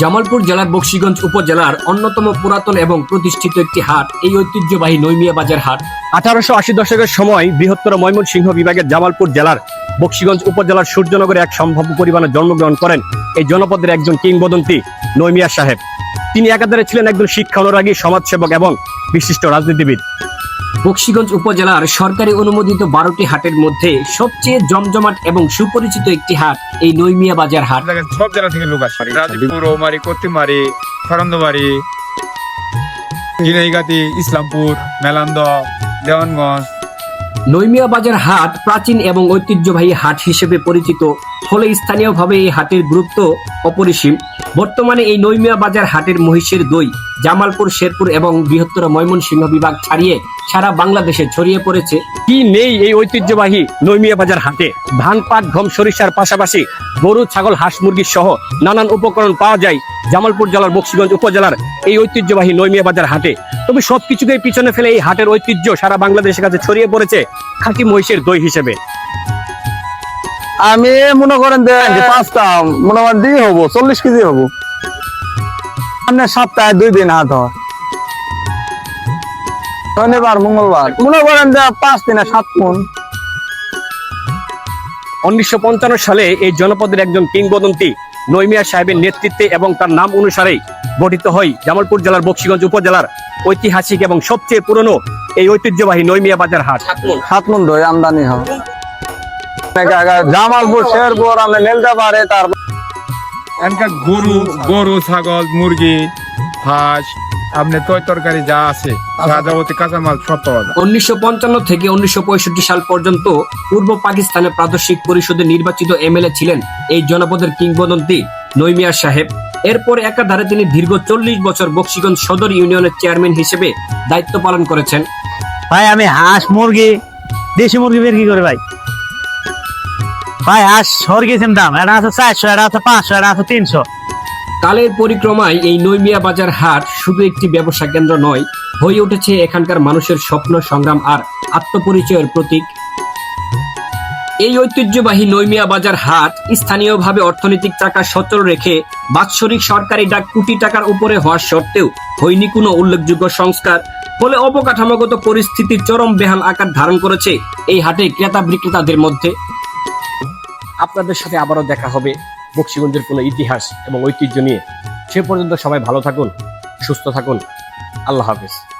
জামালপুর জেলার বক্সিগঞ্জ উপজেলার অন্যতম পুরাতন এবং প্রতিষ্ঠিত একটি হাট, এই ঐতিহ্যবাহী নৈমিয়া বাজার হাট। আঠারোশো আশি দশকের সময় বৃহত্তর ময়মনসিংহ বিভাগের জামালপুর জেলার বক্সিগঞ্জ উপজেলার সূর্যনগরে এক সম্ভাব্য পরিমাণে জন্মগ্রহণ করেন এই জনপদের একজন কিংবদন্তি নৈমিয়া সাহেব। তিনি একাধারে ছিলেন একজন শিক্ষা অনুরাগী, সমাজসেবক এবং বিশিষ্ট রাজনীতিবিদ। বক্সিগঞ্জ উপজেলার সরকারি অনুমোদিত বারোটি হাটের মধ্যে সবচেয়ে জমজমাট এবং সুপরিচিত একটি হাট এই নৈমিয়া বাজার হাট। সব জায়গা থেকে লোক আসে। রাজীবপুর ওমারি ঝিনাইগাতি ইসলামপুর মেলান্দ দেওয়ানগঞ্জ। নৈমিয়া বাজার হাট প্রাচীন এবং ঐতিহ্যবাহী হাট হিসেবে পরিচিত। ফলে স্থানীয়ভাবে এই হাটের গুরুত্ব অপরিসীম। বর্তমানে এই নৈমিয়া বাজার হাটের মহিষের দই জামালপুর শেরপুর এবং বৃহত্তর ময়মনসিংহ বিভাগ ছাড়িয়ে সারা বাংলাদেশে ছড়িয়ে পড়েছে। কি নেই এই ঐতিহ্যবাহী নৈমিয়া বাজার হাটে? ধান পাট গম সরিষার পাশাপাশি গরু ছাগল হাঁস মুরগির সহ নানান উপকরণ পাওয়া যায় জামালপুর জেলার বক্সিগঞ্জ উপজেলার এই ঐতিহ্যবাহী নৈমিয়া বাজার হাটে। তবে সবকিছুকে পিছনে ফেলে এই হাটের ঐতিহ্য সারা বাংলাদেশের কাছে ছড়িয়ে পড়েছে খাঁটি মহিষের দই হিসেবে। আমি মনে করেন যে পাঁচটা মনে করেন দিয়ে হব চল্লিশ কেজি হব। সামনে সপ্তাহে দুই দিন হাট হয়। শনিবার মঙ্গলবার। মনে করেন যে পাঁচ দিনে সাত মন উনিশশো সালে এই জনপদের একজন কিংবদন্তি নৈমিয়া সাহেবের নেতৃত্বে এবং তার নাম অনুসারেই গঠিত হয় জামালপুর জেলার বক্সিগঞ্জ উপজেলার ঐতিহাসিক এবং সবচেয়ে পুরনো এই ঐতিহ্যবাহী নৈমিয়া বাজার হাট। সাত মন দই আমদানি হয়। জামালপুর শেরপুর আমরা নেলতে পারে তার এখানকার গরু গরু ছাগল। মুরগি হাঁস আপনি তয় তরকারি যা আছে যাবতীয় কাঁচামাল সব পাওয়া যায়। উনিশশো থেকে উনিশশো পঁয়ষট্টি সাল পর্যন্ত পূর্ব পাকিস্তানের প্রাদেশিক পরিষদে নির্বাচিত এমএলএ ছিলেন এই জনপদের কিংবদন্তি নৈমিয়া সাহেব। এরপর একাধারে তিনি দীর্ঘ চল্লিশ বছর বক্সিগঞ্জ সদর ইউনিয়নের চেয়ারম্যান হিসেবে দায়িত্ব পালন করেছেন। ভাই আমি হাঁস মুরগি দেশি মুরগি বের কি করে ভাই? ভাই সরগেছেন দাম। এটা আছে চারশো এটা আছে পাঁচশো এটা আছে তিনশো। কালের পরিক্রমায় এই নৈমিয়া বাজার হাট শুধু একটি ব্যবসা কেন্দ্র নয়, হয়ে উঠেছে এখানকার মানুষের স্বপ্ন, সংগ্রাম আর আত্মপরিচয়ের প্রতীক। এই ঐতিহ্যবাহী নৈমিয়া বাজার হাট স্থানীয়ভাবে অর্থনৈতিক চাকা সচল রেখে বাৎসরিক সরকারি ডাক কোটি টাকার উপরে হওয়া সত্ত্বেও হয়নি কোনো উল্লেখযোগ্য সংস্কার। ফলে অবকাঠামোগত পরিস্থিতি চরম বেহাল আকার ধারণ করেছে এই হাটে ক্রেতা বিক্রেতাদের মধ্যে। আপনাদের সাথে আবারও দেখা হবে বক্সিগঞ্জের কোনো ইতিহাস এবং ঐতিহ্য নিয়ে। সে পর্যন্ত সবাই ভালো থাকুন, সুস্থ থাকুন। আল্লাহ হাফেজ।